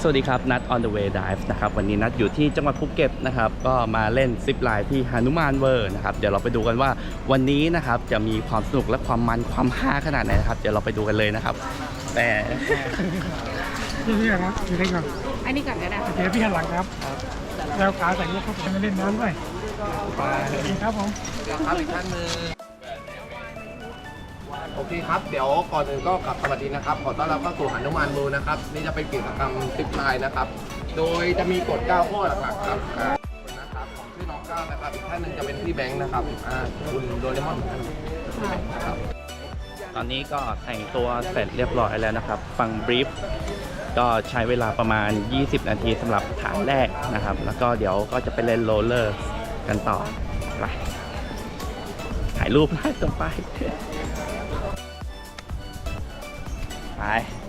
สวัสดีครับ นัด on the way dive นะครับวันนี้นัดอยู่ที่จังหวัดภูเก็ตนะครับก็มาเล่นซิปไลน์ที่ฮานุมานเวอร์นะครับเดี๋ยวเราไปดูกันว่าวันนี้นะครับจะมีความสนุกและความมันความฮาขนาดไหนนะครับเดี๋ยวเราไปดูกันเลยนะครับ แต่ พี่พี่ครับอยู่ได้ก่อนอันนี้ก่อนก็ได้โอเคพี่หันหลังครับแล้วขาใส่ลูกครับผมจะเล่นน้ำด้วยสวัสดีครับผม โอเคครับ เดี๋ยวก่อนอื่นก็กลับสวัสดีนะครับ ขอต้อนรับเข้าสู่หันุมานบูนะครับ นี่จะเป็นกิจกรรมซิปไลน์นะครับ โดยจะมีกฎ9ข้อหลักๆครับอ่านะครับผมชื่อน้องก้าวนะครับ อีกท่านหนึงจะเป็นพี่แบงค์นะครับอ่าคุณโดเรมอนนะครับตอนนี้ก็แต่งตัวเสร็จเรียบร้อยแล้วนะครับ ฟังบรีฟก็ใช้เวลาประมาณ 20 นาทีสำหรับฐานแรกนะครับ แล้วก็เดี๋ยวก็จะไปเล่นโรลเลอร์กันต่อไปถ่ายรูปได้ต่อไป ไป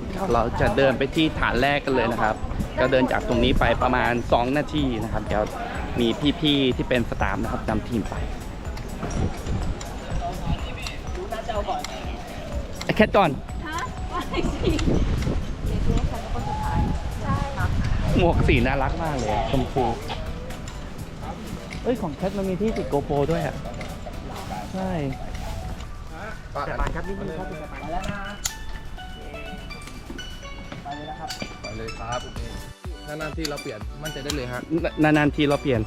เดี๋ยวเราจะเดินไปที่ฐานแรกกันเลยนะครับ ก็เดินจากตรงนี้ไปประมาณ 2 นาทีนะครับ เดี๋ยวมีพี่ๆที่เป็นสตาฟนะครับนำทีมไปไอ้แคทก่อนฮะไม่สิเด็กเล็กค่ะคนสุดท้ายใช่ค่ะหมวกสีน่ารักมากเลยอะชมพูเอ้ย ของแคทมันมีที่ติดโกโปรด้วยอะ ใช่แต่ปานครับนิดนึงครับไปแล้วนะ เลยครับโอเคนานๆที่เราเปลี่ยนมั่นใจได้เลยฮะนานๆทีเราเปลี่ยน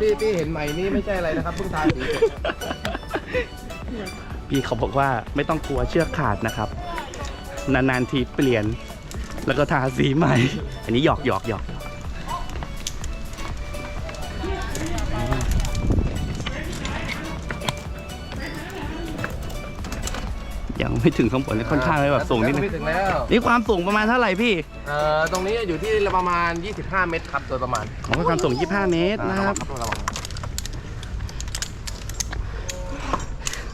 ที่ที่เห็นใหม่นี่ไม่ใช่อะไรนะครับเพิ่งทาสีเสร็จพี่เขาบอกว่าไม่ต้องกลัวเชือกขาดนะครับ นานๆทีเปลี่ยน แล้วก็ทาสีใหม่ อันนี้หยอกหยอกหยอก ไม่ถึงข้างบนเลยค่อนข้างเลยแบบสูงนิดนึง ไม่ถึงแล้ว นี่ความสูงประมาณเท่าไหร่พี่เอ่อ ตรงนี้อยู่ที่ประมาณ 25 เมตรครับ โดยประมาณของความสูง 25 เมตรนะครับระวัง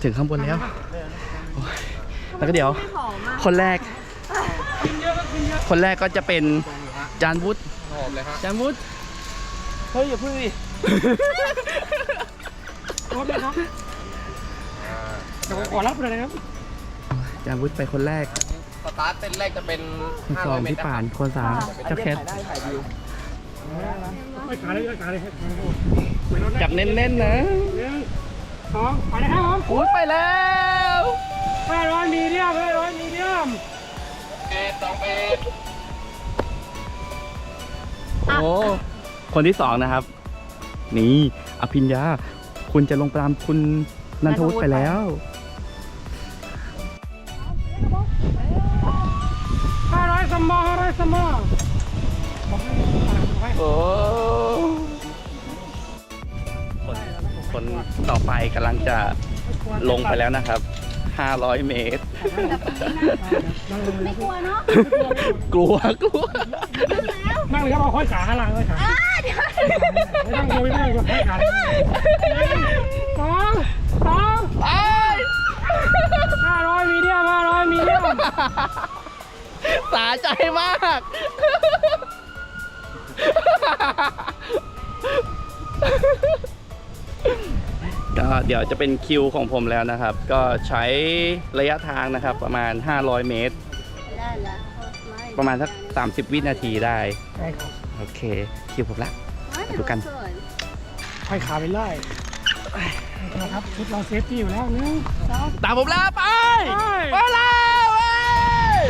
ถึงข้างบนแล้วโอ้ยแล้วก็เดี๋ยว หอมอะคนแรก คนแรกก็จะเป็นจานวุฒิหอมเลยฮะจานวุฒิเฮ้ยอย่าพึ่งดิรถเลยครับเดี๋ยวผมขอรับเลยนะครับ จานวุฒิไปคนแรกสตาร์ทเต้นแรกจะเป็นคนสอง500เมตพี่รป่านคนสามเจ้าแคทไม่ขาเลยไม่ขาเลยไปรถจับเน้นๆนะหนึ่งสองไปเลยครับผมวุฒิไปแล้วห้าร้อยมีเดียมห้าร้อยมีเดียมเอ็ดสองเอ็ดโอ้คนที่สองนะครับ นี่อภิญญา คุณจะลงตามคุณนันทวุฒิไปแล้ว ห้าร้อยสมอห้าร้อยสมอบอกให้บอกให้โอ้คนคนต่อไปกำลังจะลงไปแล้วนะครับ 500 เมตร ไม่กลัวเนาะกลัวกลัว นั่งเลยครับเอาห้อยขาข้างหลังเลยขาไม่ต้องกลัวไม่ต้องกลัวห้อยขาเลยสอ ใจมาก ก็เดี๋ยวจะเป็นคิวของผมแล้วนะครับ ก็ใช้ระยะทางนะครับ ประมาณ 500 เมตร ได้แล้วประมาณสัก 30 วินาทีได้ใช่ครับโอเค คิวผมละ ดูกันห้อยขาไปเลยนะครับชุดเราเซฟตี้อยู่แล้วหนึงสอง ตามผมแล้วไป ไปไปแล้วเว้ย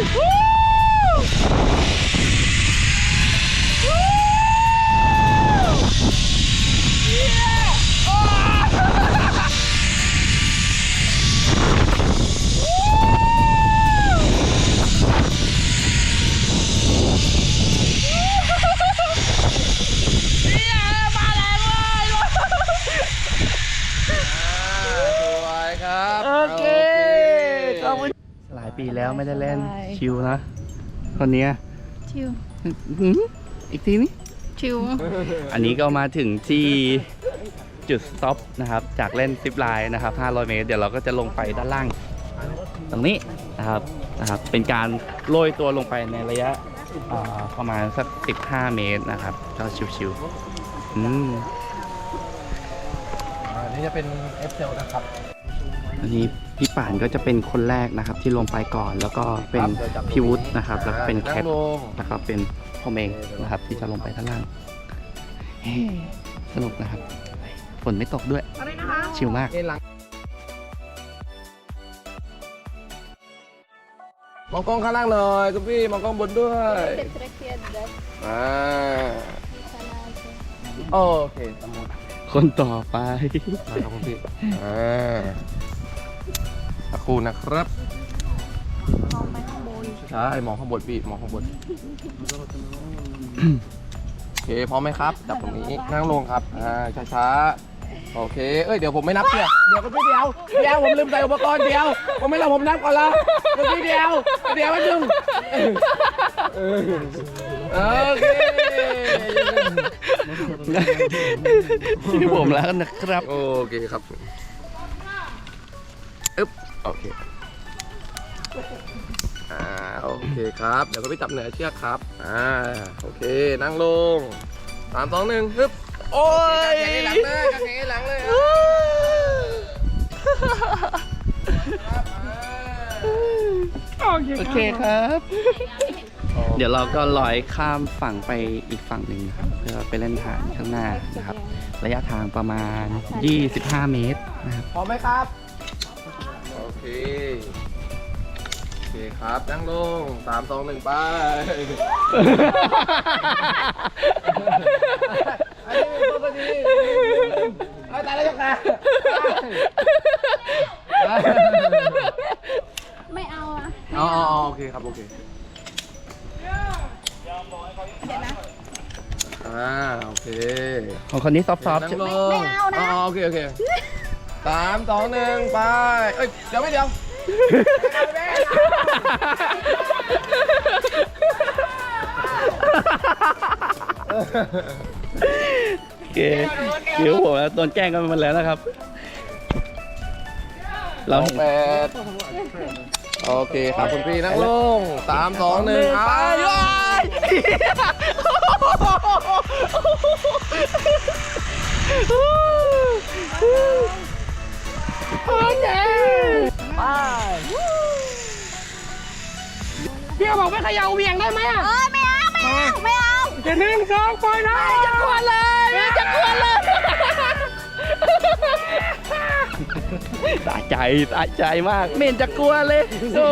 สวยครับ โอเคขอบคุณหลายปีแล้วไม่ได้เล่น ชิวนะ คนเนี้ยชิวหืมอีกทีนี้ ชิวอันนี้ก็มาถึงที่จุดสต็อปนะครับ จากเล่นซิปไลน์นะครับ 500 เมตร เดี๋ยวเราก็จะลงไปด้านล่าง ตรงนี้นะครับนะครับ เป็นการโรยตัวลงไปในระยะอ่าประมาณสัก 15 เมตรนะครับ ก็ชิวๆอืมอันนี้จะเป็นเอฟเซลนะครับ อันนี้ พี่ป่านก็จะเป็นคนแรกนะครับ ที่ลงไปก่อนแล้วก็เป็นพี่วุฒินะครับ แล้วก็เป็นแคนั่ทงลงนะครับ เป็นผมเองนะครับ ที่จะลงไปด้านล่างเฮ้สนุกนะครับฝนไม่ตกด้วยอะไรนะคะชิลมากเอ็นหลังมองกล้องข้างล่างหน่อยคุณพี่มองกล้องบนด้วยเป็นเทรเคียนเด็กอ่าชนะโอเคสมุดคนต่อไปมาครับคุณพี่อ่า สักครู่นะครับมองไปข้างบนใช่มองข้างบนพี่มองข้างบนโอเคพร้อมไหมครับจับตรงนี้นั่งลงครับอ่าช้าๆโอเคเอ้ยเดี๋ยวผมไม่นับเดี๋ยวเดี๋ยวคุณพี่เดียวเดี๋ยวผมลืมใส่อุปกรณ์เดียว ผมไม่รอผมนับก่อนละคุณพี่เดียวเดี๋ยวไม่ถึงเออโอเคที่ผมแล้วนะครับ โอเคครับอึ๊บ โอเคอ่าโอเคครับ เดี๋ยวก็ไปจับเหนือเชือกครับ อ่า โอเค นั่งลงสามสองหนึ่งฮึบ โอ้ยกางเกงหลังเลยกางเกงหลังเลยครับอ่าโอเคโอเคครับ เดี๋ยวเราก็ลอยข้ามฝั่งไปอีกฝั่งหนึ่งนะครับเพื่อไปเล่นฐานข้างหน้านะครับ ระยะทางประมาณ 25 เมตรนะครับ พร้อมไหมครับโอ เค โอเคครับ นั่งลงสามสองหนึ่งไปอันนี้เป็นตัวดีเอาตายแล้วยกขาไม่เอาอะอ๋ออ๋อโอเคครับ โอเคเดี๋ยวนะอ่า โอเคของคนนี้ซอฟต์นั่ๆงใช่ลไหมงไม่เอานะ อ๋อโอเค โอเค สามสองหนึ่งไป เอ้ย เดี๋ยวไม่เดี๋ยวโอเคเดี๋ยวผมโดนแกล้งกันมาแล้วนะครับ เราสองแปดโอเคครับคุณพี่นั่งลงสามสองหนึ่งไป พี่บอกไม่เขย่าเวียงได้ไหมอะเอ้ยไม่เอาไม่เอาไม่เอาจะหนึ่งสองปล่อยนะจะกวนเลยจะกวนเลยสะใจสะใจมากไม่เห็นจะกลัวเลยโอ้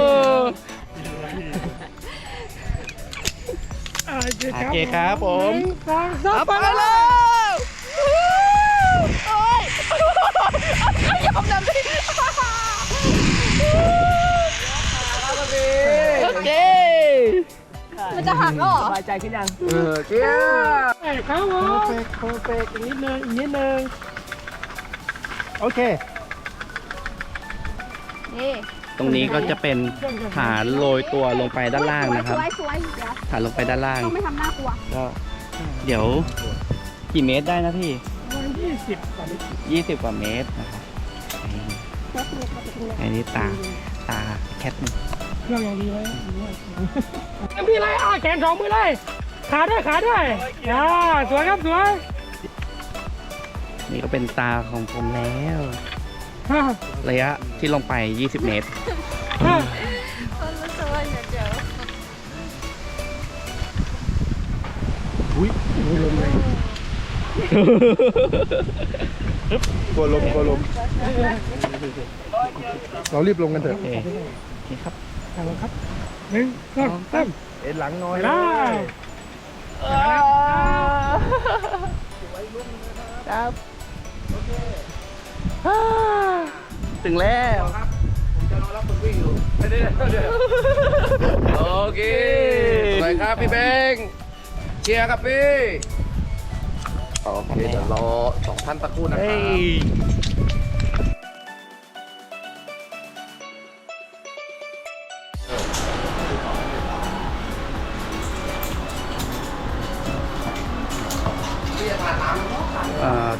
โอเคครับผมหนึ่งสองสามไปเลยโอ้ย ยอมนำดิโอเคมันจะหักแล้วเหรอเออเจี๊ยบเอ้ยครับผมเพกเพอร์เฟกอีกนิดนึงอีกนิดนึงโอเค นี่ตรงนี้ก็จะเป็นฐานโรยตัวลงไปด้านล่างนะครับ สวยสวยสวยเดี๋ยวฐานลงไปด้านล่างต้องไม่ทำหน้ากลัวก็เดี๋ยวกี่เมตรได้นะพี่วันยี่สิบกว่านิด20กว่าเมตรนะครับ อันนี้ตาตาแคทเครื่องอย่างดีไว้พี่ไล่อาแขนสองมือไล่ขาด้วยขาด้วยอ่าสวยครับสวย นี่ก็เป็นตาของผมแล้วฮ่าระยะที่ลงไป 20 เมตรฮ่าคนละสวยเดี๋ยวกลัวลมกลัวลม เรารีบลงกันเถโออะเคโอเคครับเอาละครับหนึ่งสองสามเอ็นหลังน้อยไปได้ครับถึงแล้วผมจะรอรับคุณวิ่งอยู่เดี๋ยวเดี๋ยวโอเคสวยครับพี่เบงเคลียร์ครับพี่โอเคเดี๋ยวรอสองท่านสักครู่นะคเฮ้รับ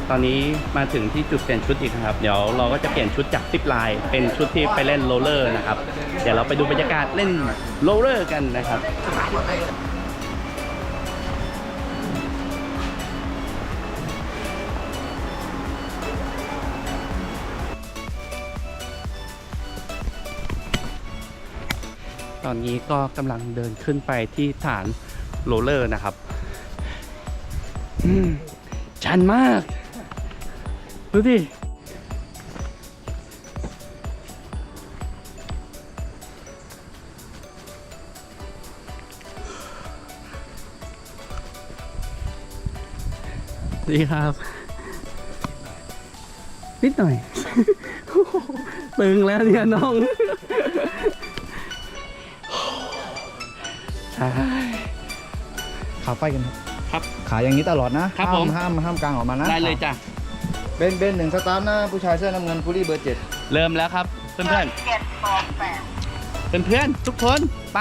ตอนนี้มาถึงที่จุดเปลี่ยนชุดอีกครับ เดี๋ยวเราก็จะเปลี่ยนชุดจากซิปไลน์เป็นชุดที่ไปเล่นโรลเลอร์นะครับ เดี๋ยวเราไปดูบรรยากาศเล่นโรลเลอร์กันนะครับตอนนี้ก็กำลังเดินขึ้นไปที่ฐานโรลเลอร์นะครับ ชันมาก ดูดิ ดีครับ นิดหน่อย ตึงแล้วเนี่ยน้องใช่ขาไฟกันครับ ครับ ขาอย่างนี้ตลอดนะครับผม ห้ามห้ามห้ามกลางออกมานะได้เลยจ้ะ เบนเบนหนึ่งสตาร์ทนะผู้ชายเสื้อน้ำเงินฟูลี่เบอร์เจ็ดเริ่มแล้วครับ เพื่อนเพื่อนเพื่อนเพื่อนทุกคนไป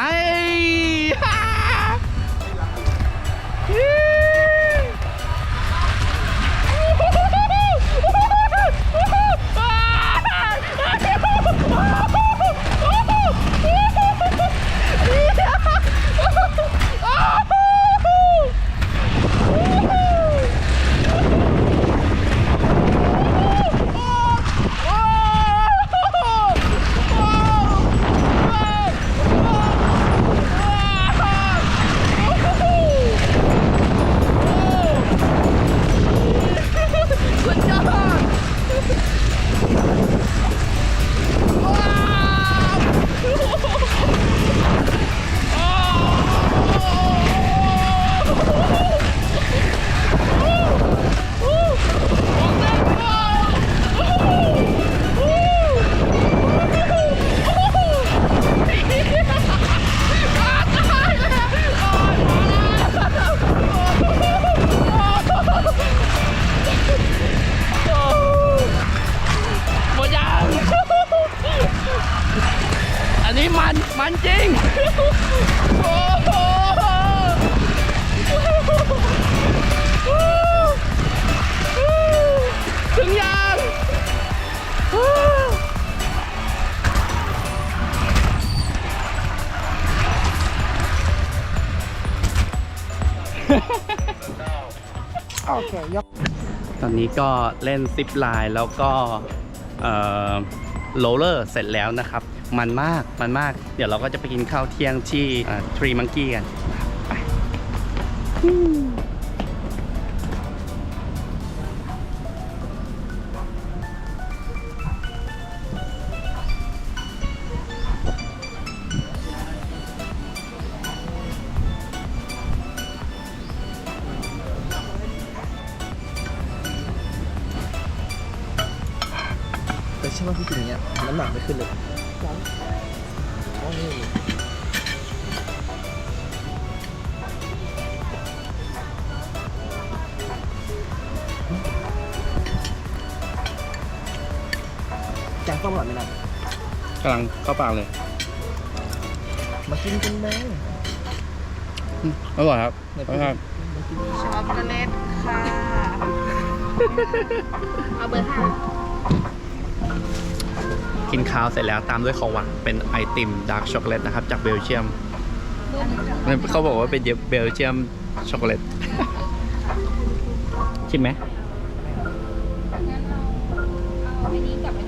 หมดยัง อันนี้มัน มันจริง โอ้โห ถึงยังโอเคยกตอนนี้ก็เล่นซิปไลน์แล้วก็โรลเลอร์เสร็จแล้วนะครับ มันมากมันมาก เดี๋ยวเราก็จะไปกินข้าวเที่ยงที่ทรีมังกี้กัน ไป ช่ว่าพี่กินอย่างเงี้ยน้ำหนักไม่ขึ้นเลยแกงส้มอร่อยไหมล่ะกำลังเข้าปากเลยมากินกันเลยอร่อยครับอร่อยครับ ช็อกโกแลตค่ะ เอาเบอร์ห้า กินข้าวเสร็จแล้วตามด้วยของหวานเป็นไอติมดาร์กช็อกโกแลตนะครับ จากเบลเชียมเขาบอกว่าเป็นเบลเชียมช็อกโกแลตชิมไหมงั้นเราเอาอันนี้กับอันนี้ผสม